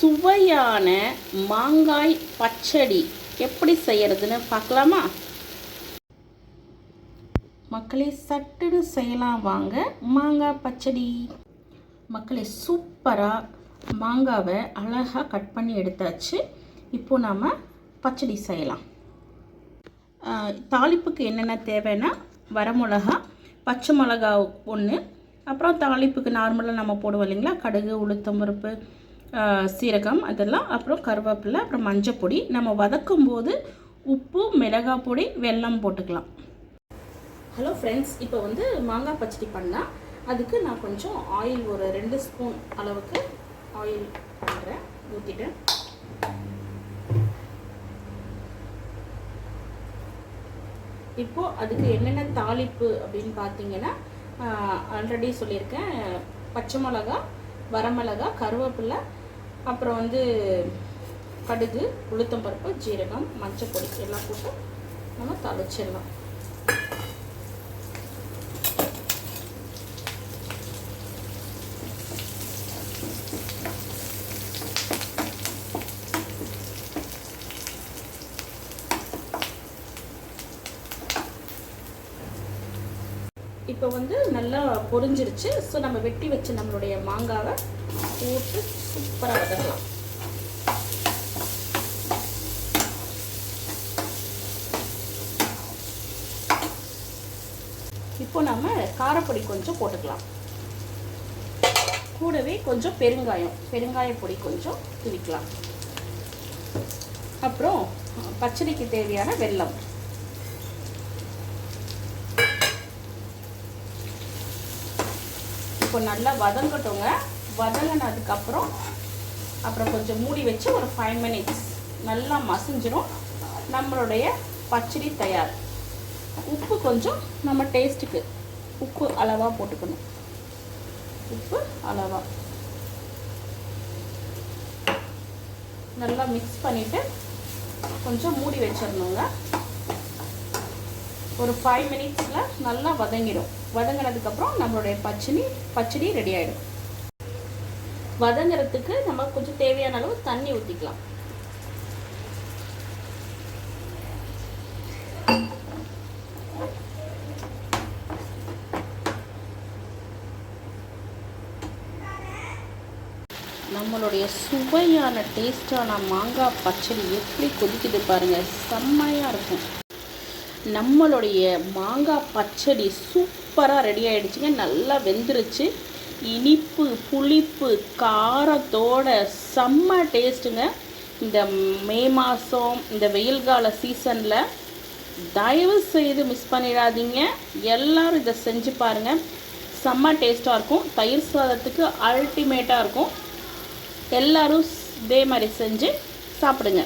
சுவையான மாங்காய் பச்சடி எப்படி செய்யறதுன்னு பார்க்கலாமா? மக்களே சட்டுன்னு செய்யலாம் வாங்க. மாங்காய் பச்சடி. மக்களே சூப்பராக மாங்காவை அழகாக கட் பண்ணி எடுத்தாச்சு. இப்போது நாம் பச்சடி செய்யலாம். தாளிப்புக்கு என்னென்ன தேவைன்னா வரமிளகா பச்சை மிளகா ஒன்று அப்புறம் தாளிப்புக்கு நார்மலாக நம்ம போடுவோம் இல்லைங்களா? கடுகு உளுத்தம் பருப்பு சீரகம் அதெல்லாம் அப்புறம் கருவேப்பிலை அப்புறம் மஞ்சப்பொடி. நம்ம வதக்கும் போது உப்பு மிளகாய் பொடி வெல்லம் போட்டுக்கலாம். ஹலோ ஃப்ரெண்ட்ஸ் இப்போ வந்து மாங்காய் பச்சடி பண்ணால் அதுக்கு நான் கொஞ்சம் ஆயில் ஒரு ரெண்டு ஸ்பூன் அளவுக்கு ஆயில் பண்ணுறேன் ஊற்றிட்டேன் இப்போது அதுக்கு என்னென்ன தாளிப்பு அப்படின்னு பார்த்தீங்கன்னா ஆல்ரெடி சொல்லியிருக்கேன். பச்சை மிளகா வரமிளகா கருவேப்பிலை அப்புறம் வந்து கடுகு உளுத்தம்பருப்பு ஜீரகம் மஞ்சப்பொடி எல்லாம் போட்டு நம்ம தாளிச்சிடலாம். இப்போ வந்து நல்லா பொரிஞ்சிருச்சு ஸோ நம்ம வெட்டி வச்ச நம்மளுடைய மாங்காவை போட்டு சூப்பராக வதக்கலாம். இப்போ நம்ம காரப்பொடி கொஞ்சம் போட்டுக்கலாம். கூடவே கொஞ்சம் பெருங்காயம் பெருங்காய பொடி கொஞ்சம் துவிக்கலாம் அப்புறம் பச்சடிக்கு தேவையான வெல்லம். இப்போ நல்லா வதங்கட்டோங்க. வதங்கினதுக்கப்புறம் அப்புறம் கொஞ்சம் மூடி வச்சு ஒரு ஃபைவ் மினிட்ஸ் நல்லா மசிஞ்சிரும். நம்மளுடைய பச்சடி தயார். உப்பு கொஞ்சம் நம்ம டேஸ்ட்டுக்கு உப்பு அளவாக போட்டுக்கணும். உப்பு அளவாக நல்லா மிக்ஸ் பண்ணிவிட்டு கொஞ்சம் மூடி வச்சிடணுங்க. ஒரு ஃபைவ் மினிட்ஸில் நல்லா வதங்கிடும். வதங்கினதுக்கப்புறம் நம்மளுடைய பச்சடி பச்சடி ரெடி ஆகிடும் வதங்குறதுக்கு நம்ம கொஞ்சம் தேவையான அளவு தண்ணி ஊற்றிக்கலாம் நம்மளுடைய சுவையான டேஸ்டான மாங்காய் பச்சடி எப்படி கொதிக்குது பாருங்கள் செம்மையாக இருக்கும். நம்மளுடைய மாங்காய் பச்சடி சூப்பராக ரெடி ஆகிடுச்சிங்க நல்லா வெந்துருச்சு. இனிப்பு புளிப்பு காரத்தோட செம்ம டேஸ்ட்டுங்க இந்த மே மாதம் இந்த வெயில் கால சீசனில் தயவு செய்து மிஸ் பண்ணிடாதீங்க. எல்லோரும் இதை செஞ்சு பாருங்கள் செம்ம டேஸ்ட்டாக இருக்கும். தயிர் சாதத்துக்கு அல்டிமேட்டாக இருக்கும். எல்லோரும் இதே மாதிரி செஞ்சு சாப்பிடுங்க.